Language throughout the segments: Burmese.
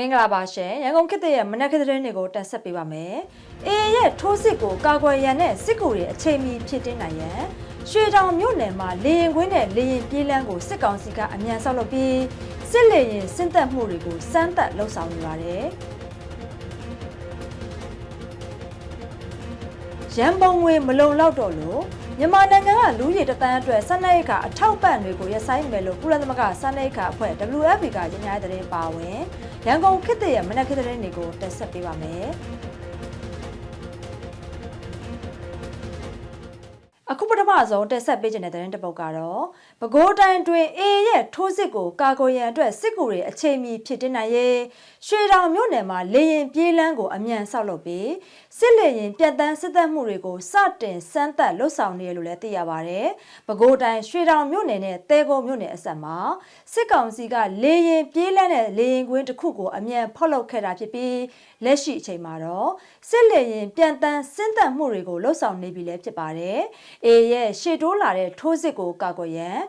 မင်္ဂလာပါရှင်ရန်ကုန်ခေတ်သစ်ရဲ့မနက်ခင်းသတင်းတွေကိုတင်ဆက်ပေးပါမယ်။အေရဲ့ထိုးစစ်ကိုကာကွယ်ရန်နဲ့စစ်ကူတွေအချိန်မီဖြစ်တင်နိုင်ရန်ရွှေတောင်မြို့နယ်မှာလေရင်ကွင်းနဲ့လေရင်ပြေးလန်းကိုစစ်ကောင်စီကအမြန်ဆောက်လုပ်ပြီးစစ်လေရင်စင့်သက်မှုတွေကိုစမ်းသပ်လှုပ်ဆောင်နေပါတယ်။ရန်ပုံငွေမလုံလောက်တော့လို့ မြန်မာနိုင်ငံကလူကြီးတသန်းအတွက်စနစ်ခါအထောက်ပံ့တွေကိုရဆိုင်မယ်လို့ကုလသမဂ္ဂစနစ်ခါအဖွဲ့ WFP ကကြေညာတဲ့သတင်းပါဝင်ရန်ကုန်ခေတ်သစ်ရဲ့မနက်ခေတ်သတင်းတွေကိုတင်ဆက်ပေးပါမယ်။အခုပထမဆုံးတက်ဆက်ပေးခြင်းတဲ့သတင်းတစ်ပုဒ်ကတော့ ပဲခူးတိုင်းတွင်အေရဲ့ထိုးစစ်ကိုကာကွယ်ရန်အတွက်စစ်ကူတွေအချိန်မီဖြစ်တင်နိုင်ရေးရွှေတောင်မြို့နယ်မှာလေရင်ပြေးလန်းကိုအမြန်ဆောက်လုပ်ပြီးစစ်လေရင်ပြတ်တန်းစစ်သက်မှုတွေကိုစတင်စမ်းသပ်လှုပ်ဆောင်နေရလို့လည်းသိရပါဗျ။ပဲခူးတိုင်းရွှေတောင်မြို့နယ်နဲ့တဲကုန်းမြို့နယ်အစပ်မှာစစ်ကောင်စီကလေရင်ပြေးလန်းတဲ့လေရင်ကွင်းတစ်ခုကိုအမြန်ဖောက်လုပ်ခဲ့တာဖြစ်ပြီးလက်ရှိအချိန်မှာတော့စစ်လေရင်ပြန်တန်းစင်းသက်မှုတွေကိုလှုပ်ဆောင်နေပြီလည်းဖြစ်ပါတယ်။အေရဲ့ရှေ့တိုးလာတဲ့ထိုးစစ်ကိုကာကွယ်ရန်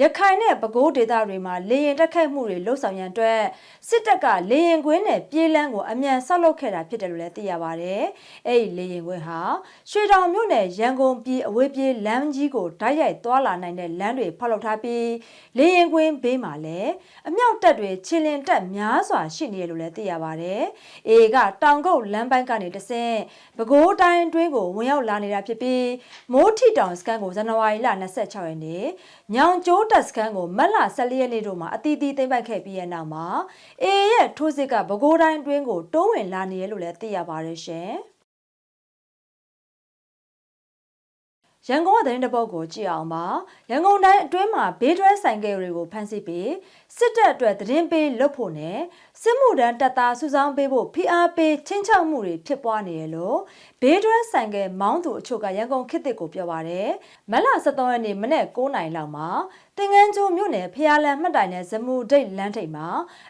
ရခိုင်နဲ့ပဲခူးဒေသတွေမှာလေရင်တက်ခတ်မှုတွေလှုပ်ဆောင်ရန်အတွက်စစ်တပ်ကလေရင်ကွင်းနဲ့ပြေးလန်းကိုအမြန်ဆောက်လုပ်ခဲ့တာဖြစ်တယ်လို့လည်းသိရပါတယ်။အဲ့ဒီလေရင်ကွင်းဟာရွှေတောင်မြို့နယ်ရန်ကုန်ပြည်အဝေးပြေးလမ်းကြီးကိုဓာတ်ရိုက်သွားလာနိုင်တဲ့လမ်းတွေဖောက်လုပ်ထားပြီးလေရင်ကွင်းဘေးမှာလည်းအမြောက်တပ်တွေခြေလင်တက်များစွာရှိနေတယ်လို့လည်းသိရပါတယ်။အေကတောင်ကုတ်လမ်းပိုင်းကနေတဆင့်ပဲခူးတိုင်းအတွင်းကိုဝင်ရောက်လာနေတာဖြစ်ပြီးမိုးထီတောင်စကန်ကိုဇန်နဝါရီလ26ရက်နေ့ညောင်ကျိုးတက်စကန်ကိုမတ်လ14ရက်နေ့တို့မှာအတီးတီးသိမ့်ပိုက်ခဲ့ပြီးတဲ့နောက်မှာအေရဲ့ထိုးစစ်ကပဲခူးတိုင်းအတွင်းကိုတိုးဝင်လာနေရလို့လည်းသိရပါတယ်ရှင်။ရန်ကုန်ကသတင်းတပုတ်ကိုကြည့်အောင်ပါရန်ကုန်တိုင်းအတွင်းမှာဘေးတွဲဆိုင်ကယ်တွေကိုဖမ်းဆီးပြီးစစ်တပ်အတွက်သတင်းပေးလွတ်ဖို့နဲ့စစ်မှုထမ်းတပ်သားစုဆောင်းပေးဖို့ဖိအားပေးချင်းချောက်မှုတွေဖြစ်ပွားနေရလို့ဘေးတွဲဆိုင်ကယ်မောင်းသူအချို့ကရန်ကုန်ခေတ်သစ်ကိုပြောပါရယ်မလ23ရက်နေ့မနေ့9နိုင်လောက်မှာ တင်ငန်းကျိုးမြို့နယ်ဖျားလန်မှတ်တိုင်နဲ့ဇမူဒိတ်လမ်းထိပ်မှာ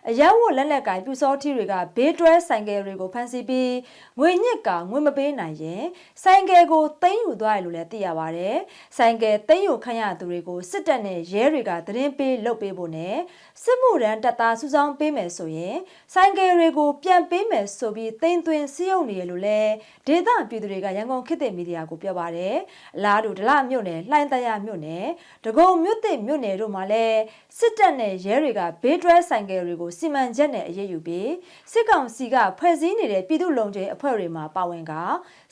အရက်ဝတ်လက်လက်ကင်ပြူစောထီတွေကဘေးတွဲဆိုင်ကယ်တွေကိုဖမ်းဆီးပြီးငွေညစ်ကငွေမပေးနိုင်ရင်ဆိုင်ကယ်ကိုသိမ်းယူသွားတယ်လို့လည်းသိရပါတယ်။ဆိုင်ကယ်သိမ်းယူခံရသူတွေကိုစစ်တပ်နဲ့ရဲတွေကသတင်းပေးလုပ်ပေးဖို့နဲ့စစ်မှုရန်တပ်သားစုဆောင်းပေးမယ်ဆိုရင်ဆိုင်ကယ်တွေကိုပြန်ပေးမယ်ဆိုပြီးသိမ်းသွင်းစည်းရုံနေရလို့လည်းဒေသပြည်သူတွေကရန်ကုန်ခေတ်သစ်မီဒီယာကိုပြောပါတယ်။အလားတူဒလမြို့နယ်လှိုင်းတရမြို့နယ်ဒဂုံမြို့သစ်မြို့နယ်တို့မှာလည်းစစ်တပ်နဲ့ရဲတွေကဘေးတွဲဆိုင်ကယ်တွေကိုစီမံချက်နဲ့အရေးယူပြီးစစ်ကောင်စီကဖွဲ့စည်းနေတဲ့ပြည်သူ့လုံခြုံရေးအဖွဲ့တွေမှာပါဝင်က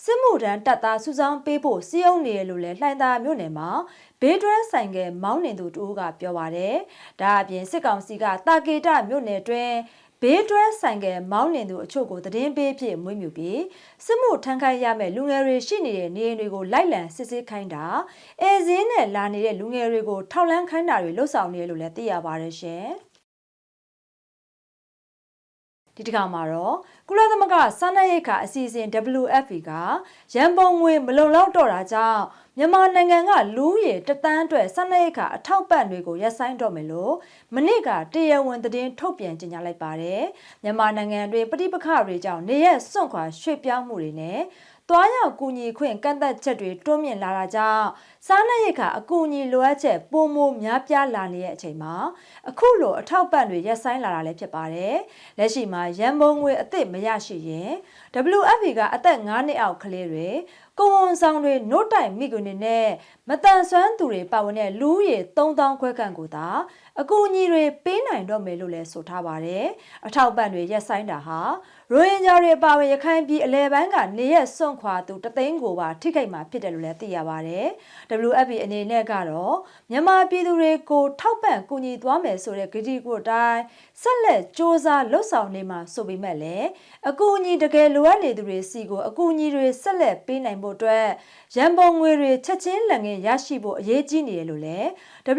စစ်မှုထမ်းတပ်သားစုဆောင်းပေးဖို့စည်းရုံးနေရလို့လည်းလှိုင်းသားမြို့နယ်မှာဘေးတွဲဆိုင်ကယ်မောင်းနေသူတူကပြောပါတယ်။ဒါအပြင်စစ်ကောင်စီကတာကေတမြို့နယ်တွင် ဘေးတွဲဆိုင်ကယ်မောင်းနေသူအချို့ကိုသတင်းပေးဖြစ်မွေးမြူပြီးစစ်မှုထမ်းခိုင်းရမယ့်လူငယ်တွေရှိနေတဲ့နေအိမ်တွေကိုလိုက်လံစစ်ဆေးခိုင်းတာအဲဇင်းနဲ့လာနေတဲ့လူငယ်တွေကိုထောက်လန်းခိုင်းတာတွေလှုပ်ဆောင်နေရလို့လည်းသိရပါတယ်ရှင်။ ဒီတစ်ခါမှာတော့ကုလသမဂ္ဂစားနပ်ရိက္ခာအစီအစဉ် WFP ကရန်ပုံငွေမလုံလောက်တော့တာကြောင့်မြန်မာနိုင်ငံကလူရည်တသန်းအတွက်စားနပ်ရိက္ခာအထောက်ပံ့တွေကိုရပ်ဆိုင်းတော့မယ်လို့မနစ်ကတရားဝင်သတင်းထုတ်ပြန်ကြေညာလိုက်ပါတယ်မြန်မာနိုင်ငံတွင်ပဋိပက္ခတွေကြောင့်နေရက်စွန့်ခွာရွှေ့ပြောင်းမှုတွေနဲ့တွားရောက်ကူညီခွင့်ကန့်သက်ချက်တွေတွန်းမြင့်လာတာကြောင့် စားနပ်ရိက္ခာအကူအညီလိုအပ်ချက်ပိုမိုများပြားလာနေတဲ့အချိန်မှာအခုလိုအထောက်ပံ့တွေရပ်ဆိုင်းလာတာလည်းဖြစ်ပါတယ်။လက်ရှိမှာရန်ပုံငွေအသစ်မရရှိရင် WFP ကအသက်9နှစ်အောက်ကလေးတွေကိုဝန်ဆောင်တွေနို့တိုင်မိကွနေနဲ့မတန်ဆွမ်းသူတွေပါဝင်တဲ့လူဦးရေ3000ခွဲခန့်ကိုသာအကူအညီတွေပေးနိုင်တော့မယ်လို့လည်းဆိုထားပါတယ်။အထောက်ပံ့တွေရက်ဆိုင်တာဟာရိုဟင်ဂျာတွေပါဝင်ရခိုင်ပြည်အလဲပိုင်းကနေရက်စွန့်ခွာသူတသိန်းကိုပါထိခိုက်မှာဖြစ်တယ်လို့လည်းသိရပါတယ်။ WFP အနေနဲ့ကတော့မြန်မာပြည်သူတွေကိုထောက်ပံ့ကူညီသွားမယ်ဆိုတဲ့ဂတိကိုတိုင်းဆက်လက်စ조사လှုပ်ဆောင်နေမှာဆိုပေမဲ့လည်းအကူအညီတကယ်လိုအပ်နေသူတွေစီကိုအကူအညီတွေဆက်လက်ပေးနိုင်ဖို့အတွက်ရန်ပုံငွေတွေချက်ချင်းလက်ငင်းရရှိဖို့အရေးကြီးနေတယ်လို့လည်း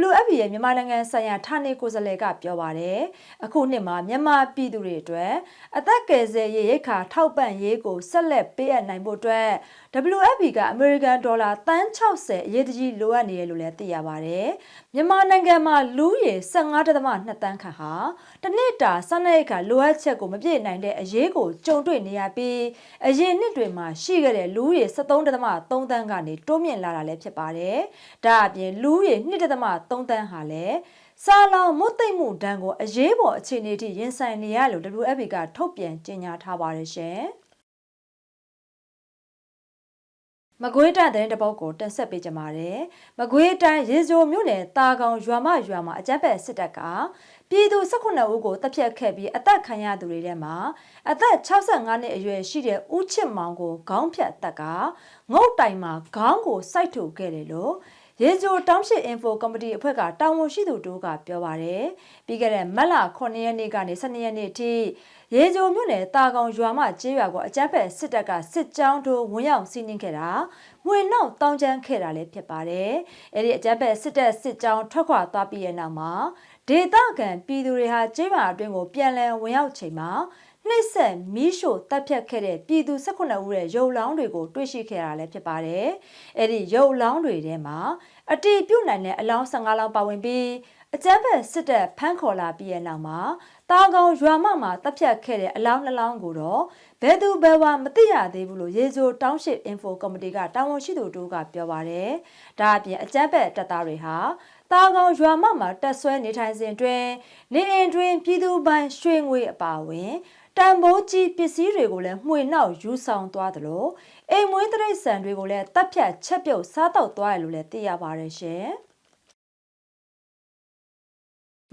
WFP ရဲ့မြန်မာနိုင်ငံဆိုင်ရာဌာနေကိုယ်စားလှယ်ကပြောပါတယ်။အခုနှစ်မှာမြန်မာပြည်သူတွေအတွက်အသက်ကယ်ဆယ်ရေးရိတ်ခါထောက်ပံ့ရေးကိုဆက်လက်ပေးအပ်နိုင်ဖို့အတွက် WFP ကအမေရိကန်ဒေါ်လာတန်း60အရေးတကြီးလိုအပ်နေတယ်လို့လည်းသိရပါတယ်။မြန်မာနိုင်ငံမှာလူရေ15.2တန်းခန့်ဟာတစ်နှစ်တာစနစ်ခါလိုအပ်ချက်ကိုမပြည့်နိုင်တဲ့အရေးကိုကြုံတွေ့နေရပြီးအရင်နှစ်တွေမှာရှိခဲ့တဲ့လူရေ73.3တန်းကနေတိုးမြင့်လာတာလည်းဖြစ်ပါတယ်။ဒါအပြင်လူရေ2.3တန်းဟာလည်းစာလောင်မုတ်သိမ့်မှုဒဏ်ကိုအရေးပေါ်အခြေအနေထိရင်ဆိုင်နေရလို့ WFP ကထုတ်ပြန်ကြေညာထားပါတယ်ရှင်။ မကွေးတိုင်းတဲ့တပုတ်ကိုတင်ဆက်ပေးကြပါမယ်။မကွေးတိုင်းရေစိုးမြို့နယ်တာကောင်ရွာမရွာမှာအကြမ်းဖက်စစ်တပ်ကပြည်သူ18ဦးကိုတပ်ဖြတ်ခဲ့ပြီးအသက်ခံရသူတွေထဲမှာအသက်65နှစ်အရွယ်ရှိတဲ့ဦးချစ်မောင်ကိုခေါင်းဖြတ်တပ်ကငုတ်တိုင်မှာခေါင်းကိုစိုက်ထုတ်ခဲ့တယ်လို့ ရေဂျိုတောင်းရှိ info ကော်မတီအဖွဲ့ကတာဝန်ရှိသူတို့ကပြောပါတယ်ပြီးခဲ့တဲ့မတ်လ9ရက်နေ့ကနေ12ရက်နေ့ထိရေဂျိုမြို့နယ်တာကောင်ရွာမကျေးရွာကိုအကြမ်းဖက်စစ်တပ်ကစစ်ကြောင်းတို့ဝင်ရောက်စီးနင်းခဲ့တာငွေနောက်တောင်းကျမ်းခဲ့တာလည်းဖြစ်ပါတယ်အဲ့ဒီအကြမ်းဖက်စစ်တပ်စစ်ကြောင်းထွက်ခွာသွားပြီးတဲ့နောက်မှာဒေသခံပြည်သူတွေဟာကျေးရွာအတွင်းကိုပြန်လည်ဝင်ရောက်ချိန်မှာနှိမ့်ဆက်မီးရှို့တပ်ဖြတ်ခဲ့တဲ့ပြည်သူ18ဦးရဲ့ရုပ်လောင်းတွေကိုတွေ့ရှိခဲ့တာလည်းဖြစ်ပါတယ်။အဲ့ဒီရုပ်လောင်းတွေထဲမှာ အတီးပြုတ်နိုင်တဲ့အလောင်း15လောင်းပါဝင်ပြီးအကြမ်းဖက်စစ်တပ်ဖမ်းခေါ်လာပြီးတဲ့နောက်မှာတာကောင်ရွာမမှာတပ်ဖြတ်ခဲ့တဲ့အလောင်းနှလောင်းကိုတော့ဘယ်သူဘယ်ဝါမသိရသေးဘူးလို့ရေစိုးတောင်းရှိ info ကော်မတီကတာဝန်ရှိသူတို့ကပြောပါတယ်။ဒါအပြင်အကြမ်းဖက်တပ်သားတွေဟာ တာကောင်ရွာမမှာတက်ဆွဲနေထိုင်စဉ်တွင်နေအိမ်တွင်ပြည်သူပိုင်ရွှေငွေအပါအဝင်တန်ဖိုးကြီးပစ္စည်းတွေကိုလည်းမှွေနှောက်ယူဆောင်သွားသလိုအိမ်မွေးတရိတ်ဆန်တွေကိုလည်းတပ်ဖြတ်ချက်ပြုတ်စားတောက်သွားရလို့လည်းသိရပါတယ်ရှင်။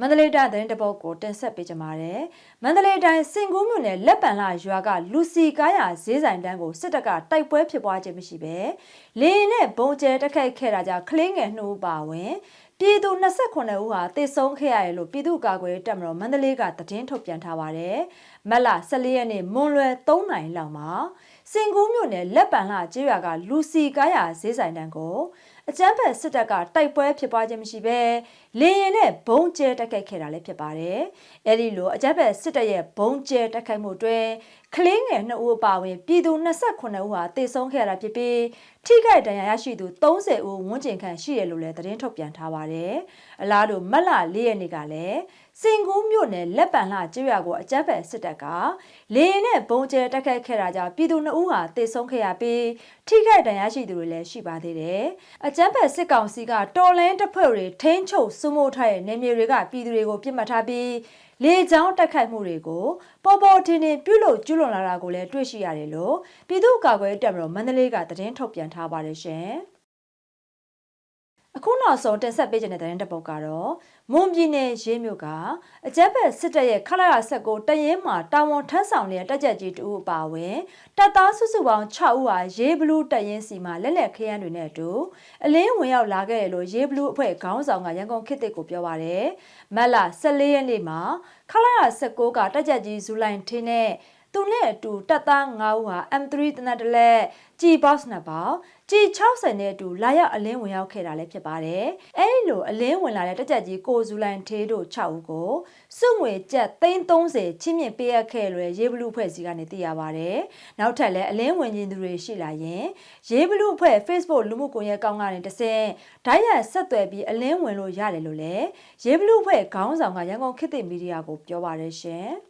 မန္တလေးတိုင်းသတင်းတပုတ်ကိုတင်ဆက်ပေးကြပါမယ်။မန္တလေးတိုင်းစင်ကူးမြို့နယ်လက်ပံလာရွာကလူစီကားရဈေးဆိုင်တန်းကိုစစ်တပ်ကတိုက်ပွဲဖြစ်ပွားခြင်းမရှိပဲလင်းနဲ့ဘုံကျဲတက်ခိုက်ခဲ့တာကြောင့်ကလေးငယ်နှုတ်ပါဝင် ပြည်သူ29ဦးဟာတေဆုံးခဲ့ရတယ်လို့ပြည်သူ့ကာကွယ်တပ်မတော်မန္တလေးကသတင်းထုတ်ပြန်ထားပါတယ်။မက်လာ14ရက်နေ့မွန်လွယ်3နိုင်လောက်မှာစင်ကူးမြို့နယ်လက်ပံလာကျေးရွာကလူစီကားရဈေးဆိုင်တန်းကို အကြမ်းဖက်စစ်တပ်ကတိုက်ပွဲဖြစ်ပွားခြင်းမရှိဘဲလေရင်နဲ့ဘုံကျဲတိုက်ခိုက်ခဲ့တာလည်းဖြစ်ပါတယ်။အဲဒီလိုအကြမ်းဖက်စစ်တပ်ရဲ့ဘုံကျဲတိုက်ခိုက်မှုအတွင်းကလင်းငယ်2ဦးအပါအဝင်ပြည်သူ28ဦးဟာတေဆုံးခဲ့ရတာဖြစ်ပြီးထိခိုက်ဒဏ်ရာရရှိသူ30ဦးဝန်းကျင်ခန့်ရှိတယ်လို့လည်းသတင်းထုတ်ပြန်ထားပါတယ်။အလားတူမတ်လ4ရက်နေ့ကလည်း စင်ကူးမြို့နယ်လက်ပံလှကျွော်ကိုအကြမ်းဖက်စစ်တပ်ကလေရင်နဲ့ဘုံကျဲတိုက်ခိုက်ခဲ့တာကြောင့်ပြည်သူ2ဦးဟာတေဆုံးခဲ့ရပြီးထိခိုက်ဒဏ်ရာရှိသူတွေလည်းရှိပါသေးတယ်။အကြမ်းဖက်စစ်ကောင်စီကတော်လန်းတပ်ဖွဲ့တွေထိန်းချုပ်စုမိုးထားတဲ့နေမြေတွေကပြည်သူတွေကိုပြစ်မှတ်ထားပြီးလေကြောင်းတိုက်ခိုက်မှုတွေကိုပေါ်ပေါ်ထင်ထင်ပြုလုပ်ကျူးလွန်လာတာကိုလည်းတွေ့ရှိရတယ်လို့ပြည်သူ့ကာကွယ်တပ်မတော်မန္တလေးကသတင်းထုတ်ပြန်ထားပါတယ်ရှင်။ အခုနောက်ဆုံးတင်ဆက်ပေးခြင်းတဲ့သတင်းတစ်ပုဒ်ကတော့မွန်ပြည်နယ်ရေးမြို့ကအကြက်ဖက်စစ်တပ်ရဲ့ခလာရဆက်ကိုတရင်မှာတာဝန်ထမ်းဆောင်နေတဲ့တက်ကြက်ကြီးတူအပါဝင်တပ်သားစုစုပေါင်း6ဦးဟာရေးဘလူးတရင်စီမှာလက်လက်ခရမ်းတွေနဲ့အတူအလင်းဝင်ရောက်လာခဲ့တယ်လို့ရေးဘလူးအဖွဲ့ခေါင်းဆောင်ကရန်ကုန်ခေတ်တစ်ကိုပြောပါရယ်မက်လာ14ရက်နေ့မှာခလာရဆက်ကိုကတက်ကြက်ကြီးဇူလိုင်ထင်းနဲ့သူနဲ့အတူတပ်သား9ဦးဟာ M3 တနက်တလက်ကြည် box နှစ်ပေါင် ကြည်60နဲ့အတူလာရောက်အလင်းဝင်ရောက်ခဲ့တာလည်းဖြစ်ပါတယ်။အဲဒီလိုအလင်းဝင်လာတဲ့တက်ကြက်ကြီးကိုဇူလိုင်ထေးတို့6ဦးကိုစုငွေကျပ်330ချင်းမြင့်ပေးအပ်ခဲ့လွယ်ရေးဘလူးဖွဲ့စည်းကနေသိရပါတယ်။နောက်ထပ်လည်းအလင်းဝင်ခြင်းသူတွေရှိလာရင်ရေးဘလူးဖွဲ့ Facebook လူမှုကွန်ရက်ကောင်းကနေတစ်ဆင့်ဓာတ်ရိုက်ဆက်သွယ်ပြီးအလင်းဝင်လို့ရတယ်လို့လည်းရေးဘလူးဖွဲ့ခေါင်းဆောင်ကရန်ကုန်ခေတ်သစ်မီဒီယာကိုပြောပါတယ်ရှင်။